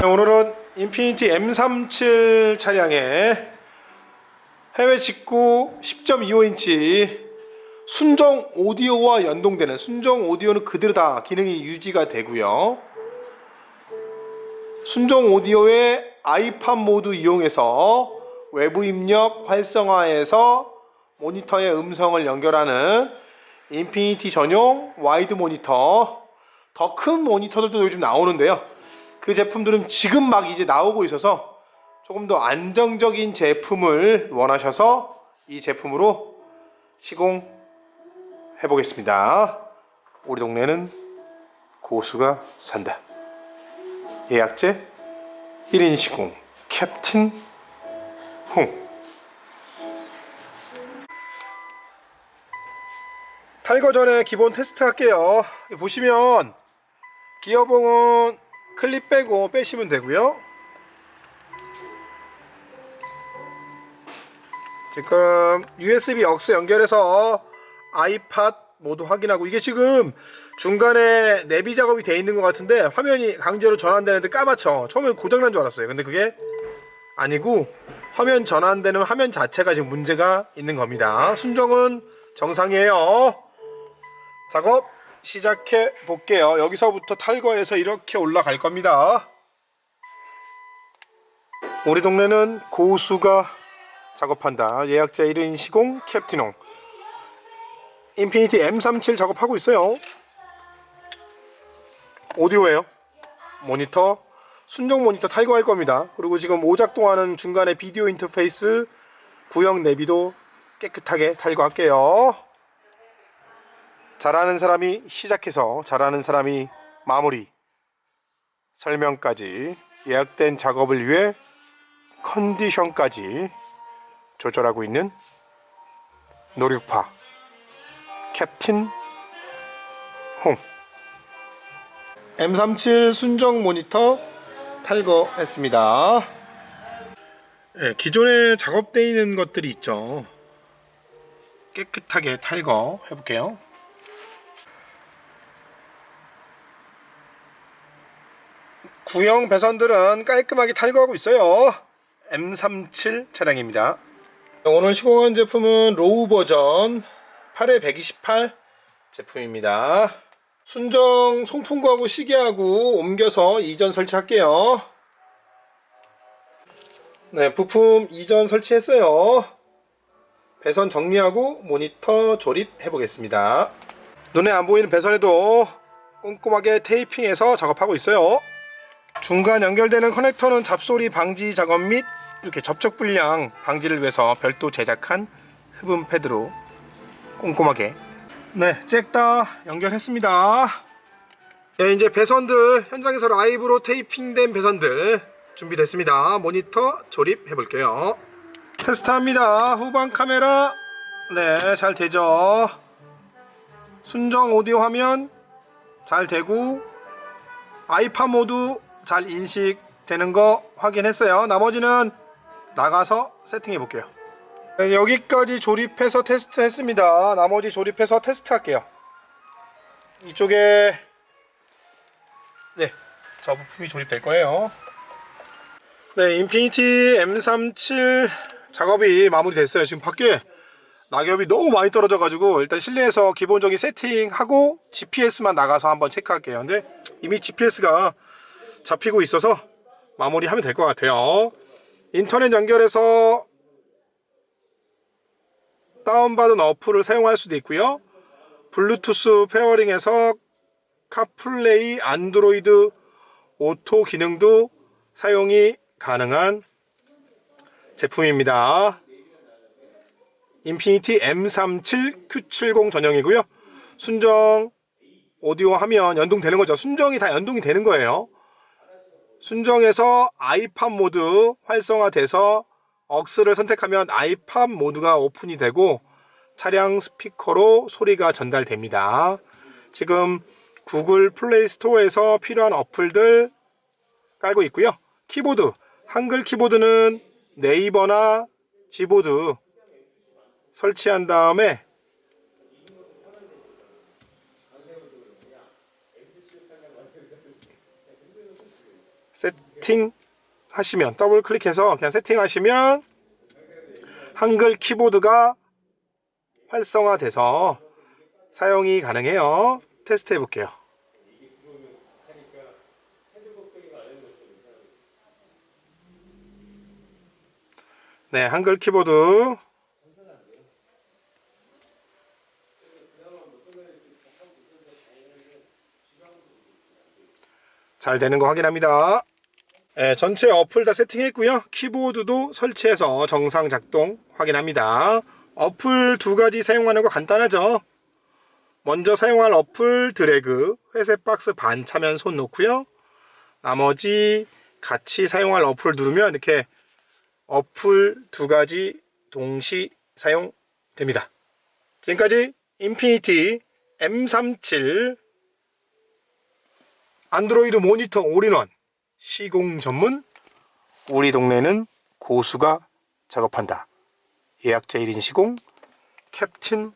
네, 오늘은 인피니티 M37 차량의 해외 직구 10.25인치 순정 오디오와 연동되는 순정 오디오는 그대로 다 기능이 유지가 되고요. 순정 오디오의 아이팟 모드 이용해서 외부 입력 활성화해서 모니터의 음성을 연결하는 인피니티 전용 와이드 모니터 더 큰 모니터들도 요즘 나오는데요. 그 제품들은 지금 막 이제 나오고 있어서 조금 더 안정적인 제품을 원하셔서 이 제품으로 시공 해 보겠습니다. 우리 동네는 고수가 산다. 예약제 1인 시공 캡틴 홍 탈거 전에 기본 테스트 할게요. 보시면 기어봉은 클립 빼고 빼시면 되고요. 지금 USB 억스 연결해서 아이팟 모두 확인하고 이게 지금 중간에 내비 작업이 돼 있는 것 같은데 화면이 강제로 전환되는데 까맣죠. 처음엔 고장난 줄 알았어요. 근데 그게 아니고 화면 전환되는 화면 자체가 지금 문제가 있는 겁니다. 순정은 정상이에요. 작업 시작해 볼게요. 여기서부터 탈거해서 이렇게 올라갈 겁니다. 우리 동네는 고수가 작업한다. 예약자 1인 시공 캡틴홍. 인피니티 M37 작업하고 있어요. 오디오예요. 모니터 순정 모니터 탈거할 겁니다. 그리고 지금 오작동하는 중간에 비디오 인터페이스 구형 내비도 깨끗하게 탈거할게요. 잘하는 사람이 시작해서 잘하는 사람이 마무리 설명까지 예약된 작업을 위해 컨디션까지 조절하고 있는 노력파 캡틴 홈 M37 순정 모니터 탈거했습니다. 네, 기존에 작업되어 있는 것들이 있죠. 깨끗하게 탈거 해볼게요. 구형 배선들은 깔끔하게 탈거하고 있어요. M37 차량입니다. 오늘 시공한 제품은 로우 버전 8에 128 제품입니다. 순정 송풍구하고 시계하고 옮겨서 이전 설치할게요. 네, 부품 이전 설치했어요. 배선 정리하고 모니터 조립해 보겠습니다. 눈에 안 보이는 배선에도 꼼꼼하게 테이핑해서 작업하고 있어요. 중간 연결되는 커넥터는 잡소리 방지 작업 및 이렇게 접촉 불량 방지를 위해서 별도 제작한 흡음 패드로 꼼꼼하게 네, 잭다 연결했습니다. 네, 이제 배선들 현장에서 라이브로 테이핑된 배선들 준비됐습니다. 모니터 조립해 볼게요. 테스트합니다. 후방 카메라 네, 잘 되죠. 순정 오디오 화면 잘 되고 아이팟 모드 잘 인식되는 거 확인했어요. 나머지는 나가서 세팅해 볼게요. 네, 여기까지 조립해서 테스트 했습니다. 나머지 조립해서 테스트 할게요. 이쪽에 네, 저 부품이 조립될 거예요. 네, 인피니티 M37 작업이 마무리됐어요. 지금 밖에 낙엽이 너무 많이 떨어져 가지고 일단 실내에서 기본적인 세팅하고 GPS만 나가서 한번 체크할게요. 근데 이미 GPS가 잡히고 있어서 마무리하면 될 것 같아요. 인터넷 연결해서 다운받은 어플을 사용할 수도 있고요. 블루투스 페어링해서 카플레이 안드로이드 오토 기능도 사용이 가능한 제품입니다. 인피니티 M37 Q70 전용이고요. 순정 오디오 하면 연동되는 거죠. 순정이 다 연동이 되는 거예요. 순정에서 아이팟 모드 활성화돼서 억스를 선택하면 아이팟 모드가 오픈이 되고 차량 스피커로 소리가 전달됩니다. 지금 구글 플레이 스토어에서 필요한 어플들 깔고 있고요. 키보드, 한글 키보드는 네이버나 지보드 설치한 다음에 세팅 하시면 더블 클릭해서 그냥 세팅 하시면 한글 키보드가 활성화돼서 사용이 가능해요. 테스트 해볼게요. 네, 한글 키보드 잘 되는 거 확인합니다. 네, 전체 어플 다 세팅했고요. 키보드도 설치해서 정상 작동 확인합니다. 어플 두 가지 사용하는 거 간단하죠. 먼저 사용할 어플 드래그 회색 박스 반 차면 손 놓고요. 나머지 같이 사용할 어플 누르면 이렇게 어플 두 가지 동시 사용됩니다. 지금까지 인피니티 M37 안드로이드 모니터 올인원 시공 전문 우리 동네는 고수가 작업한다. 예약자 1인 시공 캡틴